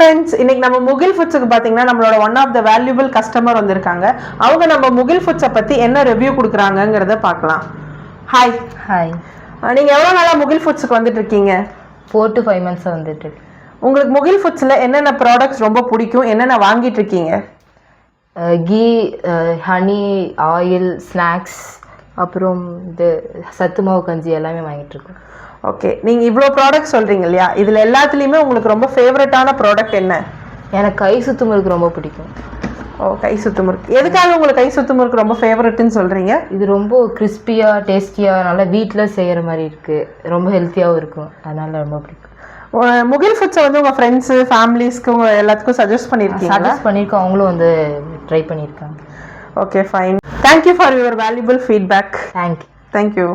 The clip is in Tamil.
ஃப்ரெண்ட்ஸ் இன்னைக்கு நம்ம முகில் ஃபுட்ஸுக்கு பார்த்தீங்கன்னா நம்மளோட one of the valuable customer வந்திருக்காங்க. அவங்க நம்ம முகில் ஃபுட்ஸை பற்றி என்ன ரிவ்யூ கொடுக்குறாங்கங்கிறத பார்க்கலாம். ஹாய் ஹாய் நீங்கள் எவ்வளோ நாளாக முகில் ஃபுட்ஸுக்கு வந்துட்டு இருக்கீங்க? ஃபோர் டு ஃபைவ் மந்த்ஸாக வந்துட்டு உங்களுக்கு முகில் ஃபுட்ஸில் என்னென்ன ப்ராடக்ட்ஸ் ரொம்ப பிடிக்கும்? என்னென்ன வாங்கிட்டு இருக்கீங்க? கீ ஹனி ஆயில் ஸ்நாக்ஸ் அப்புறம் இது சத்து மாவு கஞ்சி எல்லாமே வாங்கிட்டு இருக்கோம். ஓகே நீங்கள் இவ்வளோ ப்ராடக்ட் சொல்கிறீங்க இல்லையா? இதில் எல்லாத்துலேயுமே உங்களுக்கு ரொம்ப ஃபேவரட்டான ப்ராடக்ட் என்ன? எனக்கு கை சுத்துமுறுக்கு ரொம்ப பிடிக்கும். ஓ கை சுத்து முறுக்கு. எதுக்காக உங்களுக்கு கை சுத்து முறுக்கு ரொம்ப ஃபேவரட்னு சொல்கிறீங்க இது ரொம்ப கிறிஸ்பியாக டேஸ்டியாக நல்லா வீட்டில் செய்கிற மாதிரி இருக்குது ரொம்ப ஹெல்த்தியாகவும் இருக்கும். அதனால ரொம்ப பிடிக்கும். முகில் ஃபுட்ஸை வந்து உங்கள் ஃப்ரெண்ட்ஸு ஃபேமிலிஸ்க்கு உங்கள் எல்லாத்துக்கும் சஜஸ்ட் பண்ணியிருக்கீங்களா சஜஸ்ட் பண்ணியிருக்கோம் அவங்களும் வந்து ட்ரை பண்ணியிருக்காங்க okay fine thank you for your valuable feedback thank you thank you